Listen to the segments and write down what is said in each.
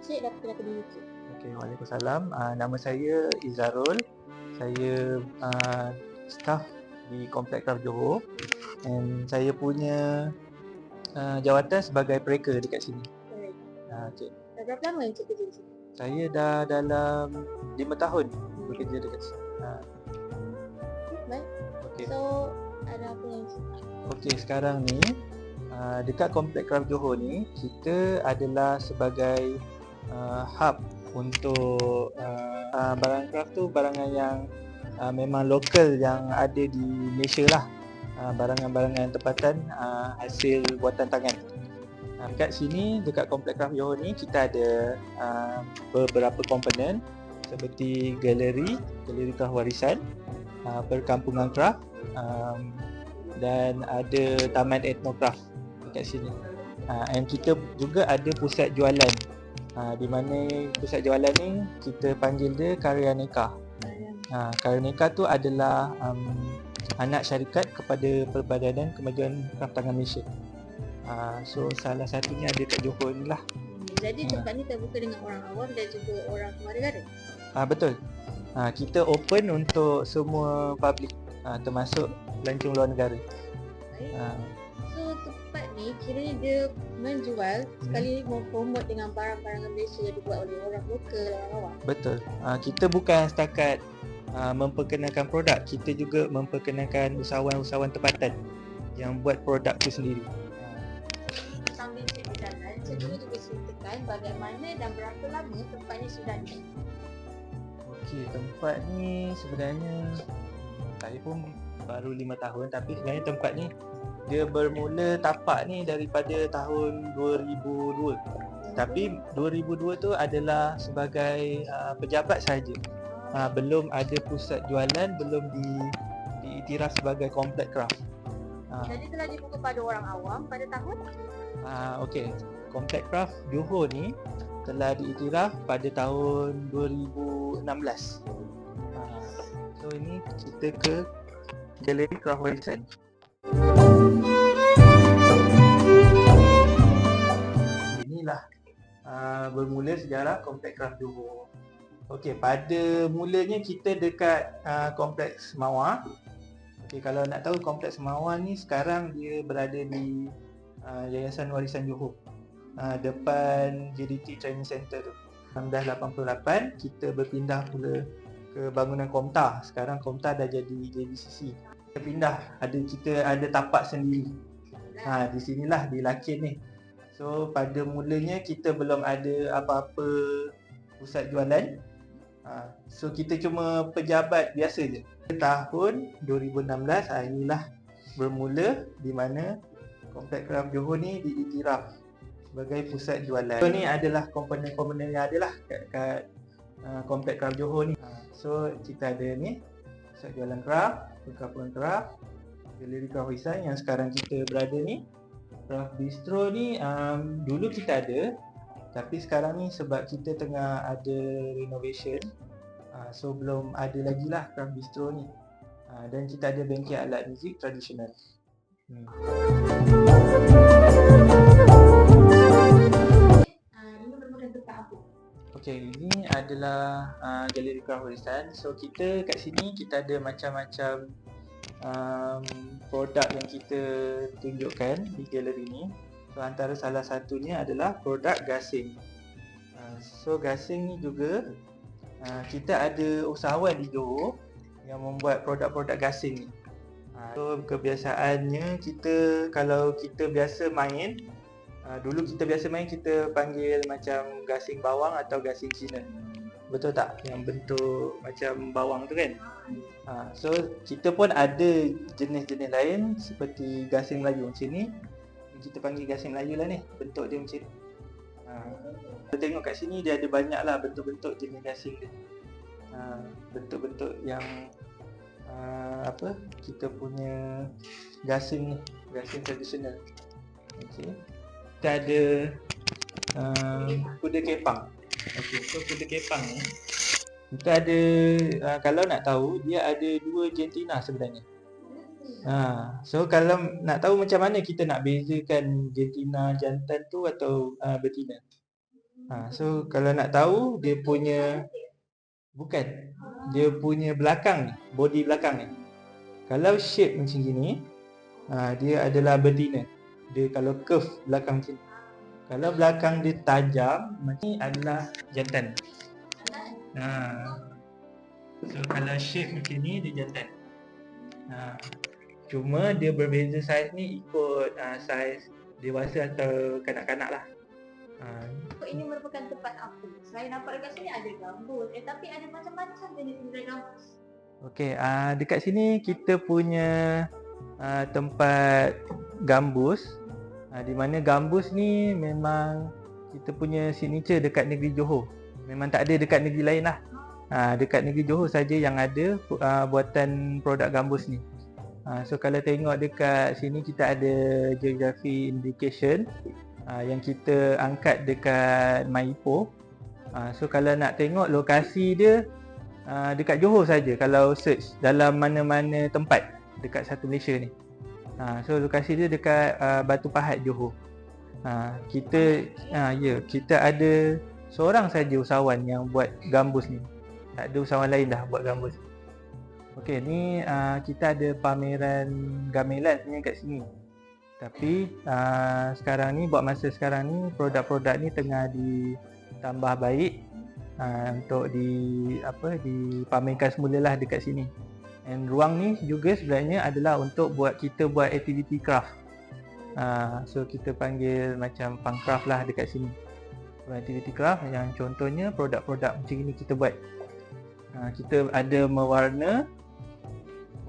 Encik dan perkenalkan diri Encik. Okey, Waalaikumsalam. Uh, nama saya Izarul. Saya uh, staff di Komplek Kraft Johor and saya punya uh, jawatan sebagai pereka dekat sini. Baik. Uh, okay. Dah berapa lama Encik kerja di sini? Saya dah dalam 5 tahun bekerja dekat sini. Uh, Baik. okey. So, ada apa yang Encik? Okey, sekarang ni uh, dekat Komplek Kraft Johor ni kita adalah sebagai uh, hub untuk uh, uh, barang craft tu barangan yang uh, memang lokal yang ada di Malaysia lah. Uh, barangan-barangan tempatan uh, hasil buatan tangan. Uh, dekat sini dekat Komplek Kraft Johor ni kita ada uh, beberapa komponen seperti galeri, galeri craft warisan, uh, perkampungan craft, um, dan ada taman etnokraft dekat sini. Uh, and kita juga ada pusat jualan. Uh, di mana pusat jualan ni kita panggil dia Karyaneka. Uh, Karyaneka tu adalah um, anak syarikat kepada Perbadanan Kemajuan Kraft Tangan Malaysia. Uh, so salah satunya ada kat Johor ni lah. Hmm, Jadi Hmm. tempat ni terbuka dengan orang awam dan juga orang luar negara. Ah betul. Ah kita open untuk semua public ah termasuk pelancong luar negara. Baik. Ah tempat ni kiranya dia menjual sekali mempromot dengan barang-barang Malaysia yang dibuat oleh orang lokal, orang awam. betul. Ah kita bukan setakat ah, memperkenalkan produk, kita juga memperkenalkan usahawan-usahawan tempatan yang buat produk tu sendiri. Sambil berjalan, Encik Hmm. dulu juga ceritakan bagaimana dan berapa lama tempat ni sudah ada. Okey, tempat ni sebenarnya saya pun baru 5 tahun tapi sebenarnya tempat ni dia bermula tapak ni daripada tahun 2002. Tapi 2002 tu adalah sebagai uh, pejabat sahaja. Uh, belum ada pusat jualan, belum di diiktiraf sebagai komplek craft. Uh, Jadi telah dibuka pada orang awam pada tahun uh, okey, komplek craft Johor ni telah diiktiraf pada tahun 2016. Uh, so ini kita ke Galeri Craft Warisan. Inilah uh, bermula sejarah Kompleks Craft Johor. Okey, pada mulanya kita dekat uh, Kompleks Mawar. Okey, kalau nak tahu Kompleks Mawar ni sekarang dia berada di uh, Yayasan Warisan Johor. Uh, depan JDT Training Center tu. 1988 kita berpindah pula ke bangunan Komtar. Sekarang Komtar dah jadi JDCC. Kita pindah, ada kita ada tapak sendiri. Ha, di sinilah di Lakin ni. So pada mulanya kita belum ada apa-apa pusat jualan. Ha, so kita cuma pejabat biasa je. Tahun 2016 ha, inilah bermula di mana Komplek Craft Johor ni diiktiraf sebagai pusat jualan. So ni adalah komponen-komponen yang ada lah kat, kat uh, Komplek Craft Johor ni. Ha, so kita ada ni pusat jualan craft, perkampungan craft, galeri warisan yang sekarang kita berada ni. Craft Bistro ni um, dulu kita ada tapi sekarang ni sebab kita tengah ada renovation uh, so belum ada lagi lah Craft Bistro ni. Uh, dan kita ada bengkel alat muzik tradisional. Hmm. ini apa? Okey, ini adalah uh, galeri warisan. So kita kat sini kita ada macam-macam um, produk yang kita tunjukkan di galeri ni. So antara salah satunya adalah produk gasing. Uh, so gasing ni juga uh, kita ada usahawan di Johor yang membuat produk-produk gasing ni. Uh, so kebiasaannya kita kalau kita biasa main Uh, dulu kita biasa main kita panggil macam gasing bawang atau gasing Cina. Betul tak? Yang bentuk macam bawang tu kan? Uh, so kita pun ada jenis-jenis lain seperti gasing Melayu macam ni. Kita panggil gasing Melayu lah ni. Bentuk dia macam ni. Uh, kita tengok kat sini dia ada banyak lah bentuk-bentuk jenis gasing dia. Uh, bentuk-bentuk yang uh, apa kita punya gasing ni, gasing tradisional. Okay kita ada uh, kuda kepang. Okey, so kuda kepang ni kita ada uh, kalau nak tahu dia ada dua jantina sebenarnya. Ha, so kalau nak tahu macam mana kita nak bezakan jantina jantan tu atau uh, betina. Ha, so kalau nak tahu dia punya bukan dia punya belakang ni, body belakang ni. Kalau shape macam gini, ha, dia adalah betina. Dia kalau curve belakang macam ni. Kalau belakang dia tajam, macam ni adalah jantan. Ha. So kalau shape macam ni dia jantan. Ha. Cuma dia berbeza saiz ni ikut uh, saiz dewasa atau kanak-kanak lah. Uh, ini merupakan tempat apa? Saya nampak dekat sini ada gambus. Eh tapi ada macam-macam jenis kedai gambus. Okey, uh, dekat sini kita punya uh, tempat gambus. Uh, di mana gambus ni memang kita punya signature dekat negeri Johor. Memang tak ada dekat negeri lain lah. Uh, dekat negeri Johor saja yang ada uh, buatan produk gambus ni. Uh, so kalau tengok dekat sini kita ada geography indication uh, yang kita angkat dekat Maipo. Uh, so kalau nak tengok lokasi dia uh, dekat Johor saja kalau search dalam mana-mana tempat dekat satu Malaysia ni. Uh, so lokasi dia dekat uh, Batu Pahat Johor. Uh, kita uh, ya yeah, kita ada seorang saja usahawan yang buat gambus ni. Tak ada usahawan lain dah buat gambus. Okey, ni uh, kita ada pameran gamelan sebenarnya kat sini. Tapi uh, sekarang ni buat masa sekarang ni produk-produk ni tengah ditambah baik uh, untuk di apa dipamerkan semulalah dekat sini. And ruang ni juga sebenarnya adalah untuk buat kita buat activity craft. Uh, so kita panggil macam fun craft lah dekat sini. Buat activity craft yang contohnya produk-produk macam ni kita buat. Uh, kita ada mewarna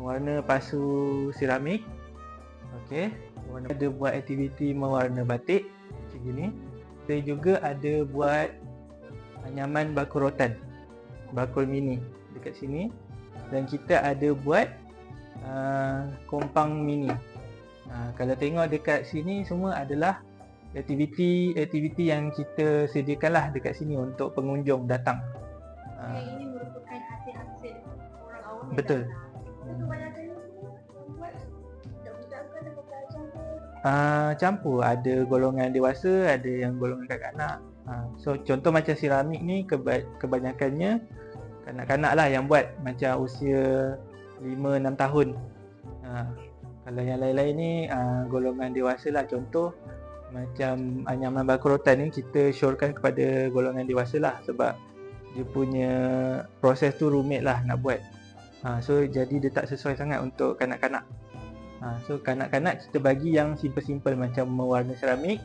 mewarna pasu seramik. Okey warna ada buat aktiviti mewarna batik macam gini saya juga ada buat anyaman bakul rotan bakul mini dekat sini dan kita ada buat uh, kompang mini. Uh, kalau tengok dekat sini semua adalah aktiviti-aktiviti yang kita sediakanlah dekat sini untuk pengunjung datang. Uh, ini merupakan hasil-hasil orang awam Betul. uh, campur. Ada golongan dewasa ada yang golongan kanak-kanak uh, so contoh macam seramik ni keba- kebanyakannya kanak-kanak lah yang buat macam usia 5-6 tahun. Uh, kalau yang lain-lain ni uh, golongan dewasa lah. Contoh macam anyaman bakul rotan ni kita syorkan kepada golongan dewasa lah sebab dia punya proses tu rumit lah nak buat. Uh, so jadi dia tak sesuai sangat untuk kanak-kanak. Ha, so kanak-kanak kita bagi yang simple-simple macam mewarna seramik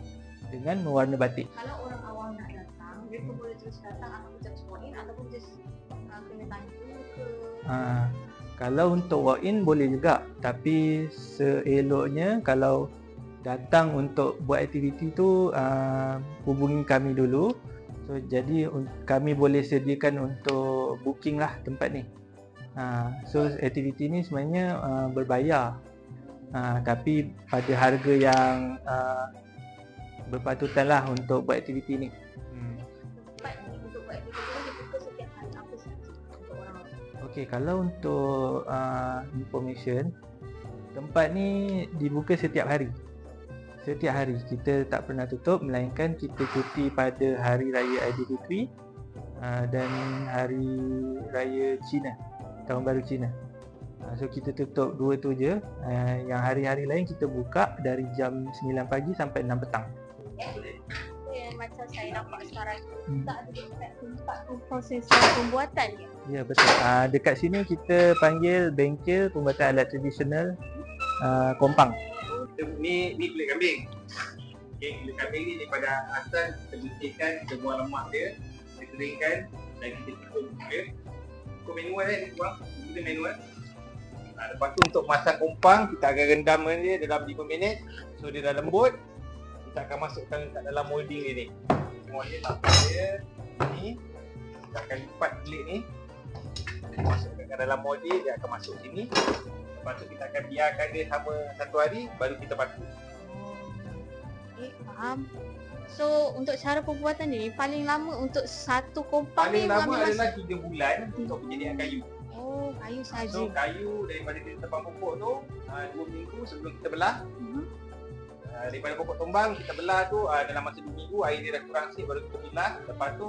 dengan mewarna batik. Kalau orang awam nak datang, dia boleh terus datang Ha, kalau untuk walk in boleh juga tapi seeloknya kalau datang untuk buat aktiviti tu uh, hubungi kami dulu. So jadi kami boleh sediakan untuk booking lah tempat ni. Ha, so aktiviti ni sebenarnya uh, berbayar ha, tapi pada harga yang uh, berpatutan lah untuk buat aktiviti ni. Okey, kalau untuk uh, information tempat ni dibuka setiap hari. Setiap hari kita tak pernah tutup melainkan kita cuti pada hari raya Aidilfitri uh, dan hari raya Cina, tahun baru Cina. Ah, so kita tutup dua tu je uh, Yang hari-hari lain kita buka dari jam 9 pagi sampai 6 petang saya nampak sekarang hmm. Tak ada dekat tempat proses pembuatan ya? Ya betul. Uh, Dekat sini kita panggil bengkel pembuatan alat tradisional uh, Kompang. Ni, ni kulit kambing. Okay, Kulit kambing ni daripada asal kita bersihkan, kita buang lemak dia Kita keringkan dan kita cukup dia. Cukup manual kan, kita manual. Ha, lepas tu untuk masang kumpang kita akan rendam dia dalam 5 minit. So dia dah lembut kita akan masukkan kat dalam molding dia ni semuanya sampai dia ni kita akan lipat bilik ni masukkan kat dalam molding dia akan masuk sini lepas tu kita akan biarkan dia sama satu hari baru kita batu Okay, faham. So untuk cara pembuatan ni paling lama untuk satu kompang paling ni lama adalah 3 bulan untuk penyediaan kayu. Oh, kayu saja. So kayu daripada kita tebang pokok tu, uh, dua minggu sebelum kita belah. Uh-huh. Uh, daripada pokok tombang kita belah tu uh, dalam masa 2 minggu air dia dah kurang sikit baru kita bilas. Lepas tu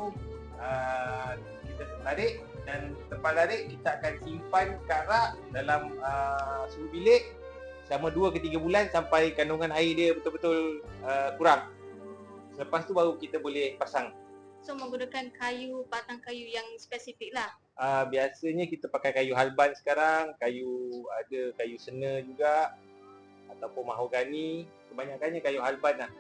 uh, kita tarik dan lepas tarik kita akan simpan karak dalam uh, suhu bilik selama 2 ke 3 bulan sampai kandungan air dia betul-betul uh, kurang. Lepas tu baru kita boleh pasang. So menggunakan kayu, batang kayu yang spesifik lah. Uh, biasanya kita pakai kayu halban sekarang, kayu ada kayu sena juga ataupun mahogani. Kebanyakannya kayu halban lah.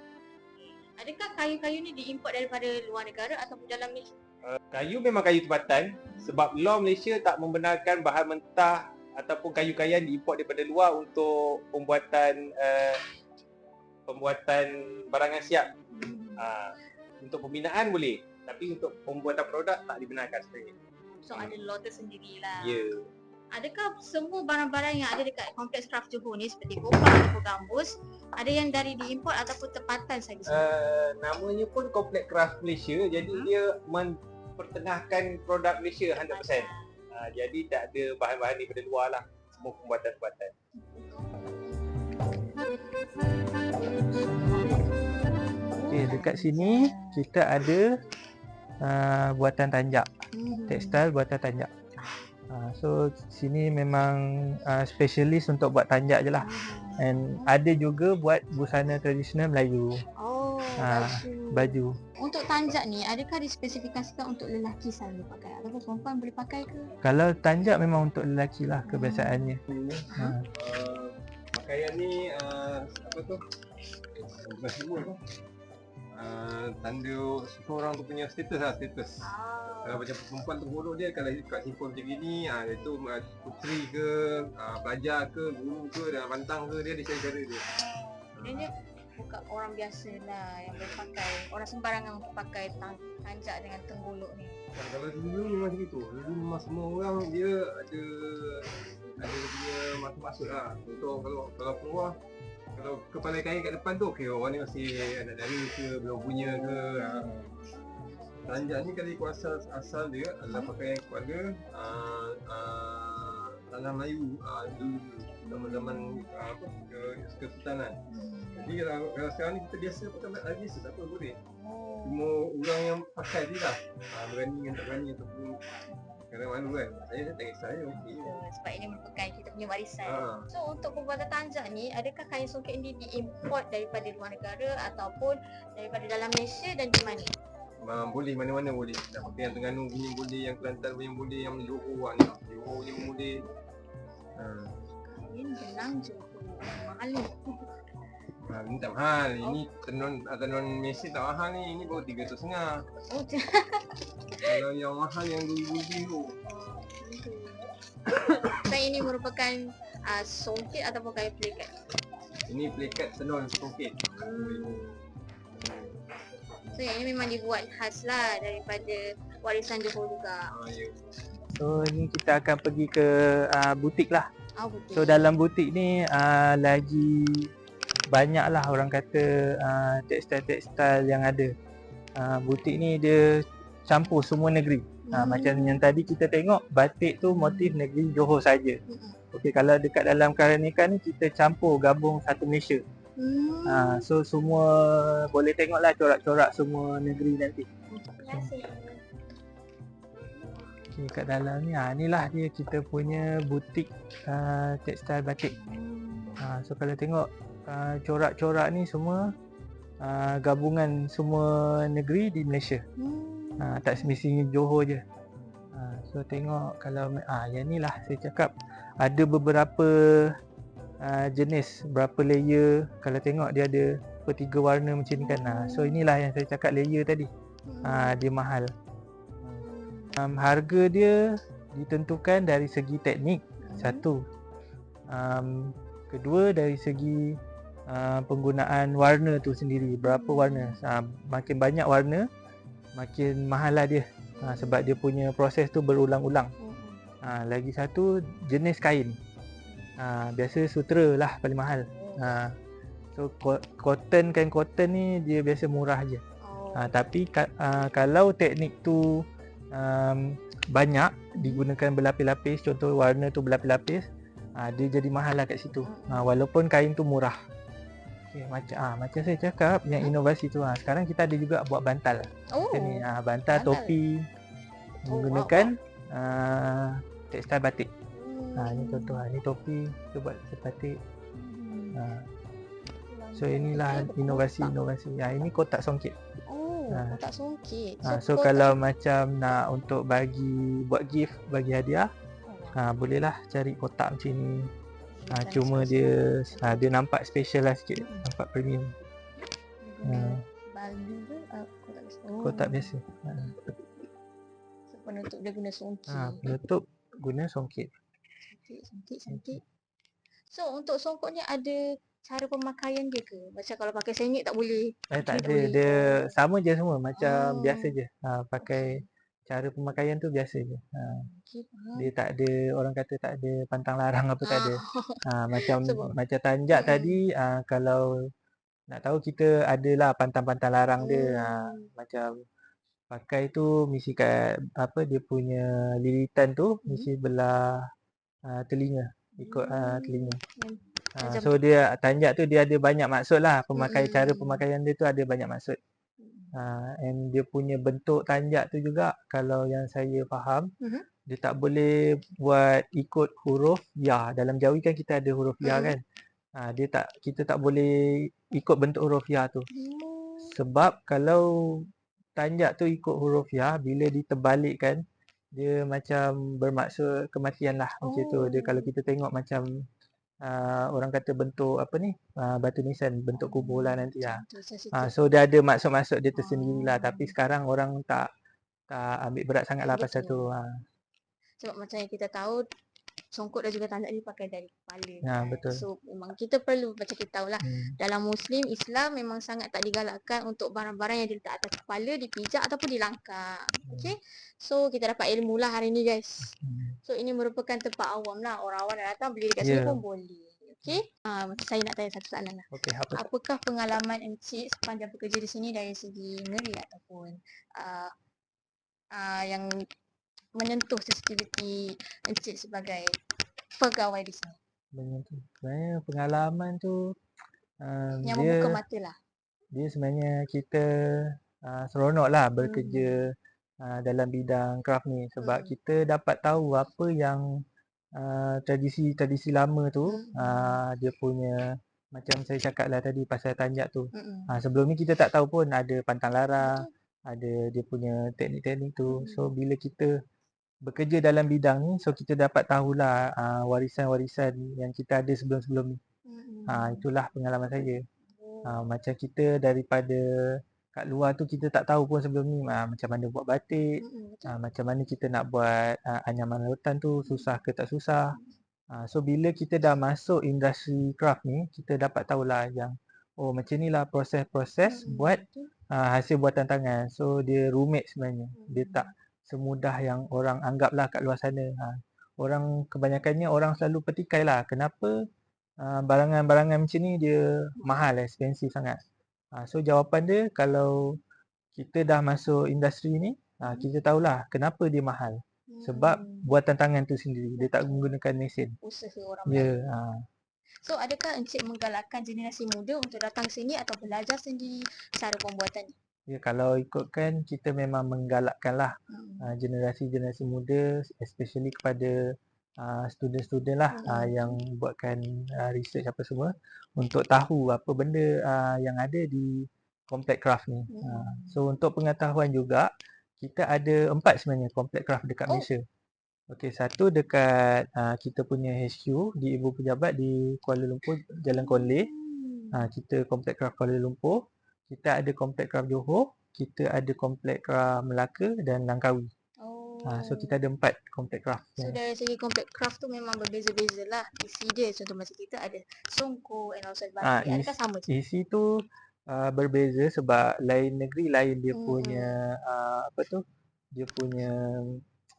Adakah kayu-kayu ni diimport daripada luar negara ataupun dalam Malaysia? Uh, kayu memang kayu tempatan sebab law Malaysia tak membenarkan bahan mentah ataupun kayu-kayan diimport daripada luar untuk pembuatan uh, pembuatan barangan siap. Uh, untuk pembinaan boleh tapi untuk pembuatan produk tak dibenarkan sebenarnya. So ada law tersendiri lah. Ya. Yeah. Adakah semua barang-barang yang ada dekat kompleks craft Johor ni seperti kopang ataupun gambus ada yang dari diimport ataupun tempatan saja? Uh, namanya pun kompleks craft Malaysia jadi hmm? dia mempertengahkan produk Malaysia 100%. Uh, jadi tak ada bahan-bahan daripada luar lah semua pembuatan-pembuatan. Okay, dekat sini kita ada uh, buatan tanjak. Hmm. Tekstil buatan tanjak. Uh, so sini memang uh, specialist untuk buat tanjak je lah. Hmm. And ada juga buat busana tradisional Melayu. Oh, uh, baju. Untuk tanjak ni, adakah dispesifikasikan untuk lelaki selalu pakai? Ataupun perempuan boleh pakai ke? Kalau tanjak memang untuk lelaki lah kebiasaannya. Hmm. Uh. Uh, pakaian ni uh, apa tu? Semua tu. Uh, tanda seseorang tu punya status lah status. Ah. kalau macam perempuan tu bodoh dia kalau kat simpul macam gini uh, iaitu uh, puteri ke uh, pelajar ke guru ke dan pantang ke dia ada cara-cara dia. Dia bukan orang biasa lah yang boleh pakai. Orang sembarangan untuk pakai tang tanjak dengan tenggolok ni. Kalau dulu memang macam itu. Dulu memang semua orang dia ada ada dia maksud-maksud lah. Contoh kalau kalau keluar kalau kepala kain kat depan tu okey orang ni masih anak dari ke belum punya ke Tanjak ni kali kuasa asal dia adalah pakaian kepada uh, uh, tanah Melayu uh, dulu zaman-zaman uh, apa ke kesultanan. Jadi kalau, kalau sekarang ni kita biasa pakai lagi tak apa boleh. Cuma orang yang pakai dia lah. Uh, berani dengan tak berani ataupun Kadang malu kan? Saya tak kisah saya okey Sebab ini merupakan kita punya warisan. Ha. So untuk pembuatan tanjak ni Adakah kain songket ini diimport daripada luar negara Ataupun daripada dalam Malaysia dan di mana? Ma, boleh mana-mana boleh. Nak pakai yang Terengganu punya boleh Yang Kelantan punya boleh Yang Johor ni. Johor punya boleh. Ha. Kain benang Johor Mahal Ha, ini tak mahal. Ini tenun tenun Malaysia tak mahal ni. Ini baru 300 setengah. Oh, Kalau yang mahal yang dulu tu. Dan ini merupakan uh, songkit ataupun kain plekat? Ini plekat tenun songkit. Hmm. So yang ini memang dibuat khas lah daripada warisan Johor juga. Ha, ya. So ini kita akan pergi ke uh, butik lah. Oh, butik. So dalam butik ni uh, lagi banyaklah orang kata uh, tekstil-tekstil yang ada. Uh, butik ni dia campur semua negeri. Uh, hmm. Macam yang tadi kita tengok batik tu motif negeri Johor saja. Hmm. Okey kalau dekat dalam Karanikan ni kita campur gabung satu Malaysia. Hmm. Uh, so semua boleh tengoklah corak-corak semua negeri nanti. Terima kasih. Okay, kat dalam ni, ha, inilah dia kita punya butik uh, tekstil batik. Ha, so kalau tengok uh, corak-corak ni semua uh, gabungan semua negeri di Malaysia. Hmm. Uh, tak semestinya Johor je. Uh, so tengok kalau ah uh, yang ni lah saya cakap ada beberapa uh, jenis berapa layer kalau tengok dia ada tiga warna macam ni kan. Uh, so inilah yang saya cakap layer tadi. Uh, dia mahal. Um, harga dia ditentukan dari segi teknik satu. Um, kedua dari segi uh, penggunaan warna tu sendiri. Berapa warna? Uh, makin banyak warna makin mahal lah dia. Uh, sebab dia punya proses tu berulang-ulang. Uh, lagi satu jenis kain. Uh, biasa sutra lah paling mahal. Uh, so cotton kain cotton ni dia biasa murah je. Uh, tapi uh, kalau teknik tu um, banyak digunakan berlapis-lapis contoh warna tu berlapis-lapis uh, dia jadi mahal lah kat situ. Uh, walaupun kain tu murah Okay, macam ah macam saya cakap yang inovasi tu ah. Sekarang kita ada juga buat bantal. Oh. Macam ni ah bantal, bantal. topi Oh, menggunakan ah tekstil batik. Hmm. Ha ni contoh ah ni topi kita buat batik. Hmm. Ha so inilah inovasi-inovasi. Ah ini kotak songkit. Oh, Ah. kotak songkit. Ha so kotak- kalau macam nak untuk bagi buat gift bagi hadiah Oh, ha bolehlah cari kotak macam ni. Ha, cuma dia ha, dia nampak special lah sikit, Hmm. nampak premium. Ha. Baldu ke ah, kotak biasa. Oh. Kotak biasa. Ha, So, penutup dia guna songkit. ha penutup guna songkit. Cantik, cantik, cantik. So untuk songkok ni ada cara pemakaian dia ke? Macam kalau pakai sengit tak boleh. Eh tak ada, dia sama je semua macam Oh. biasa je. Ha pakai cara pemakaian tu biasa je. Ha Okey, faham. dia tak ada orang kata tak ada pantang larang apa tak ada. Ha macam Sebab- macam tanjak Mm-mm. tadi ha, kalau nak tahu kita adalah pantang-pantang larang dia. Ha Hmm. macam pakai tu mesti kat apa dia punya lilitan tu Hmm. mesti belah uh, telinga ikut uh, Hmm. telinga. Hmm. Ha, Macam- so dia tanjak tu dia ada banyak maksud lah pemakai cara Mm-mm. pemakaian dia tu ada banyak maksud. Ha, and dia punya bentuk tanjak tu juga kalau yang saya faham Mhm. Dia tak boleh buat ikut huruf ya. Dalam Jawi kan kita ada huruf ya Mhm. kan. Ha, dia tak kita tak boleh ikut bentuk huruf ya tu. Hmm. Sebab kalau tanjak tu ikut huruf ya bila diterbalikkan dia macam bermaksud kematian lah macam tu. Dia kalau kita tengok macam uh, orang kata bentuk apa ni uh, batu nisan bentuk kubur lah nanti lah. Macam tu, sensitif. Ha, so dia ada maksud-maksud dia tersendiri lah Oh. tapi sekarang orang tak tak ambil berat sangat lah pasal tu. Ha. Sebab macam yang kita tahu songkok dan juga tanjak ni pakai dari kepala. Ya, betul. So memang kita perlu macam kita tahulah Hmm. dalam Muslim Islam memang sangat tak digalakkan untuk barang-barang yang diletak atas kepala dipijak ataupun dilangkap. Okey. So kita dapat ilmu lah hari ni guys. Hmm. So ini merupakan tempat awam lah. Orang awam dah datang beli dekat sini Ya. pun boleh. Okey. Ha, saya nak tanya satu soalan lah. Okey, apa? Apakah pengalaman encik sepanjang bekerja di sini dari segi ngeri ataupun uh, uh, yang menyentuh sensitiviti encik sebagai pegawai di sini? Tu. Sebenarnya pengalaman tu um, Yang dia membuka mata lah. dia sebenarnya kita uh, seronok lah bekerja uh, dalam bidang craft ni sebab Hmm. kita dapat tahu apa yang uh, tradisi-tradisi lama tu Hmm. uh, dia punya macam saya cakap lah tadi pasal tanjak tu. Mm-mm. Ha, sebelum ni kita tak tahu pun ada pantang larang, Betul. ada dia punya teknik-teknik tu. Hmm. So bila kita bekerja dalam bidang ni, so kita dapat tahulah uh, warisan-warisan yang kita ada sebelum-sebelum ni. Mm-mm. Ha, itulah pengalaman saya. Ha, macam kita daripada kat luar tu kita tak tahu pun sebelum ni ha, macam mana buat batik, betul. ha, macam mana kita nak buat ha, anyaman lautan tu susah ke tak susah. Ha, so bila kita dah masuk industri craft ni, kita dapat tahulah yang oh macam ni lah proses-proses Mm-mm, buat ha, hasil buatan tangan. So dia rumit sebenarnya. Dia Mm. tak semudah yang orang anggap lah kat luar sana. Ha. Orang kebanyakannya orang selalu petikai lah. Kenapa uh, barangan-barangan macam ni dia mahal, expensive sangat. Ha, so jawapan dia kalau kita dah masuk industri ni, ha, Hmm. kita tahulah kenapa dia mahal. Sebab Mm. buatan tangan tu sendiri. Dia tak menggunakan mesin. usaha orang Ya, lain. ha. So adakah encik menggalakkan generasi muda untuk datang sini atau belajar sendiri cara pembuatan ni? Ya kalau ikutkan kita memang menggalakkan lah Mm. uh, generasi-generasi muda especially kepada uh, student-student lah uh, Mm-mm. yang buatkan uh, research apa semua untuk tahu apa benda uh, yang ada di Complex Craft ni. Uh, Mm. so untuk pengetahuan juga kita ada empat sebenarnya Complex Craft dekat Oh. Malaysia. Okey, satu dekat uh, kita punya HQ di Ibu Pejabat di Kuala Lumpur, Jalan Konleh. Hmm. Ha, kita Complex Craft Kuala Lumpur, kita ada Complex Craft Johor, kita ada Complex Craft Melaka dan Langkawi. Oh. Ha, so kita ada empat Complex Craft. So dari segi complex craft tu memang berbeza-beza lah isi dia. Contoh macam kita ada songko and also batik. Adakah is- sama je? Isi tu uh, berbeza sebab lain negeri lain dia Hmm, punya uh, apa tu? Dia punya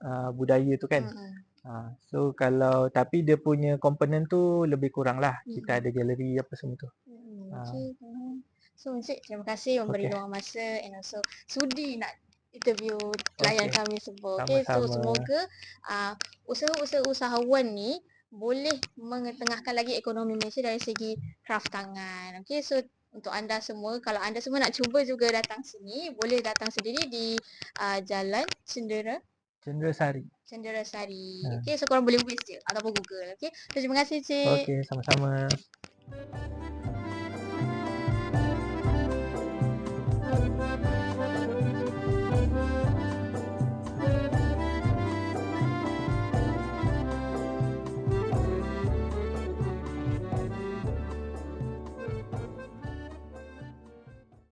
uh, budaya tu kan. Mm-mm. Ha, so kalau tapi dia punya komponen tu lebih kurang lah. Kita Mm-mm. ada galeri apa semua tu. Mm-mm. Ah. Okay. So Encik terima kasih memberi Okey. luang masa and also sudi nak interview klien Okey. kami semua. Okay, so semoga uh, usaha-usaha usahawan ni boleh mengetengahkan lagi ekonomi Malaysia dari segi craft tangan. Okey, so untuk anda semua, kalau anda semua nak cuba juga datang sini, boleh datang sendiri di uh, Jalan Cendera Cendera Sari. Cendera Sari. Ha. Okey, so korang boleh waste je ataupun Google. Okey, so terima kasih cik. Okey, sama-sama.